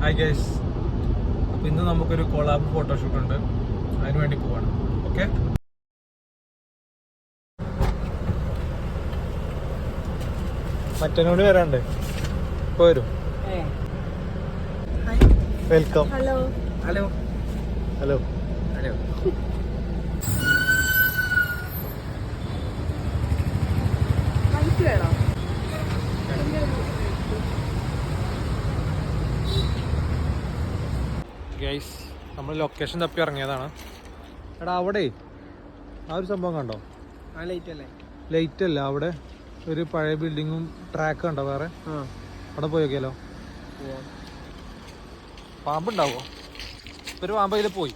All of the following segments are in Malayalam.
ഹായ് ഗൈസ് അപ്പോൾ ഇന്ന് നമുക്കൊരു കൊളാബ് ഫോട്ടോഷൂട്ട് ഉണ്ട്. അതിന് വേണ്ടി പോവാണ്. ഓക്കെ മറ്റനോട് വരാണ്ട്. പോരും welcome hello hello hello hello white വേണോ ഗൈസ് നമ്മൾ ലൊക്കേഷൻ തപ്പി ഇറങ്ങിയതാണ്. എടാ അവിടെ ആ ഒരു സംഭവം കണ്ടോ? ലൈറ്റ് അല്ലേ? ലൈറ്റ് അല്ല അവിടെ ഒരു പഴയ ബിൽഡിങ്ങും ട്രാക്ക് കണ്ടോ വേറെ? അവിടെ പോയി നോക്കിയാലോ? പാമ്പുണ്ടാവോ? ഒരു പാമ്പ് അതിൽ പോയി.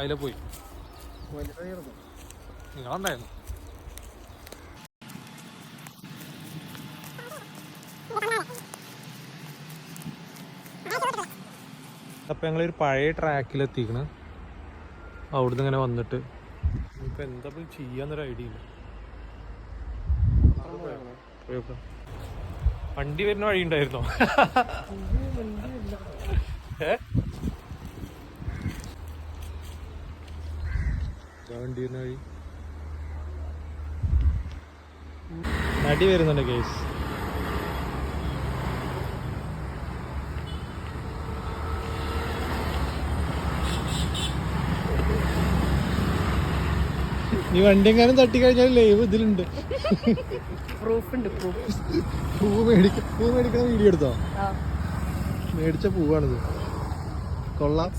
അതിൽ പോയി. നിങ്ങളുണ്ടായിരുന്നു. അപ്പൊ ഞങ്ങളൊരു പഴയ ട്രാക്കിലെത്തിക്കണ്. അവിടുന്ന് ഇങ്ങനെ വന്നിട്ട്. ഇപ്പം എന്താ ചെയ്യാന്നൊരു ഐഡിയ ഇല്ല. വണ്ടി വരുന്ന വഴി ഉണ്ടായിരുന്നോ? വണ്ടി വരുന്ന വഴി. നടി വരുന്നുണ്ട് കേസ് എങ്ങാനും തട്ടി കഴിഞ്ഞാൽ ലൈവ് ഇതിലുണ്ട്. പ്രൂഫ് ഉണ്ട് പ്രൂഫ്. പൂ മേടിക്ക പൂ മേടിക്കുന്ന വീഡിയോ എടുത്തോ? മേടിച്ച പൂവാണിത്. കൊള്ളാം.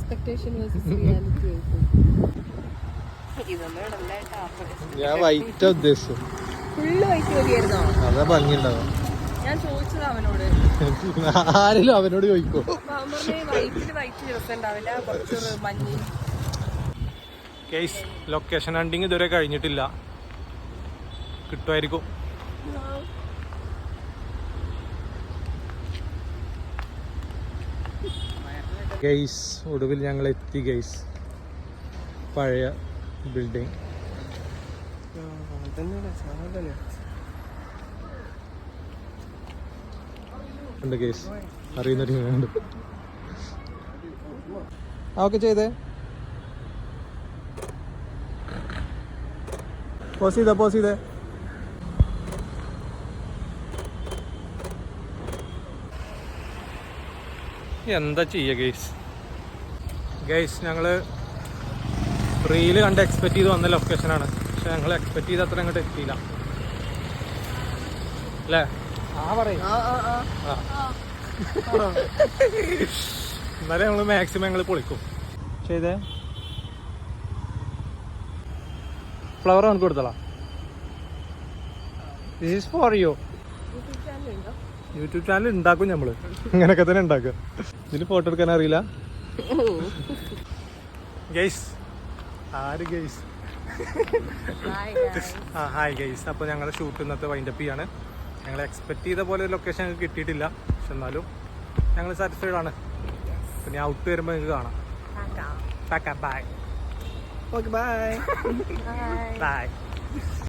ഞാൻ വൈറ്റാ ഉദ്ദേശം അതാ ഭംഗിണ്ടാവും ഞാൻ ചോദിച്ചത് അവനോട്. ആരെങ്കിലും അവനോട് ചോദിക്കോ. വൈറ്റിൽ വൈറ്റ് രസം ഉണ്ടാവില്ല കുറച്ചൊരു മഞ്ഞ് കേസ് ലൊക്കേഷൻ ഹണ്ടിങ് ഇതുവരെ കഴിഞ്ഞിട്ടില്ല. കിട്ടുമായിരിക്കും. ഗെയ്സ് ഒടുവിൽ ഞങ്ങൾ എത്തി ഗെയ്സ് പഴയ ബിൽഡിങ് ഉണ്ട് ഗെയ്സ് അറിയുന്നൊരു ഓക്കെ ചെയ്തേ? പോസ് ചെയ്തേ പോസ് ചെയ്തേ എന്താ ചെയ്യ ഗൈസ് ഗൈസ് ഞങ്ങൾ റീൽ കണ്ട് എക്സ്പെക്ട് ചെയ്ത് വന്ന ലൊക്കേഷനാണ് പക്ഷെ ഞങ്ങൾ എക്സ്പെക്ട് ചെയ്ത് അത്ര അങ്ങോട്ട് എത്തിയില്ല. അല്ലേ? പറയും. ആ എന്നാലും ഞങ്ങൾ മാക്സിമം ഞങ്ങൾ പൊളിക്കും. ചെയ്തേ? ഫ്ലവർ നമുക്ക് കൊടുത്തോളാം. This is for you YouTube channel ഉണ്ടോ യൂട്യൂബ് ചാനൽ ഉണ്ടാക്കും നമ്മൾ ഇങ്ങനെയൊക്കെ തന്നെ ഉണ്ടാക്കുക. ഇതിന് ഫോട്ടോ എടുക്കാൻ അറിയില്ല. ഗൈസ് ആര് ഗൈസ് ആ ഹായ് ഗൈസ് അപ്പോൾ ഞങ്ങളുടെ ഷൂട്ട് ഇന്നത്തെ വൈൻഡപ്പ് ചെയ്യാണ്. ഞങ്ങൾ എക്സ്പെക്ട് ചെയ്ത പോലെ ലൊക്കേഷൻ ഞങ്ങൾക്ക് കിട്ടിയിട്ടില്ല. പക്ഷെ എന്നാലും ഞങ്ങൾ സാറ്റിസ്ഫൈഡ് ആണ്. പിന്നെ ഔട്ട് വരുമ്പോൾ നിങ്ങൾക്ക് കാണാം. Tata. By Bye. ബൈ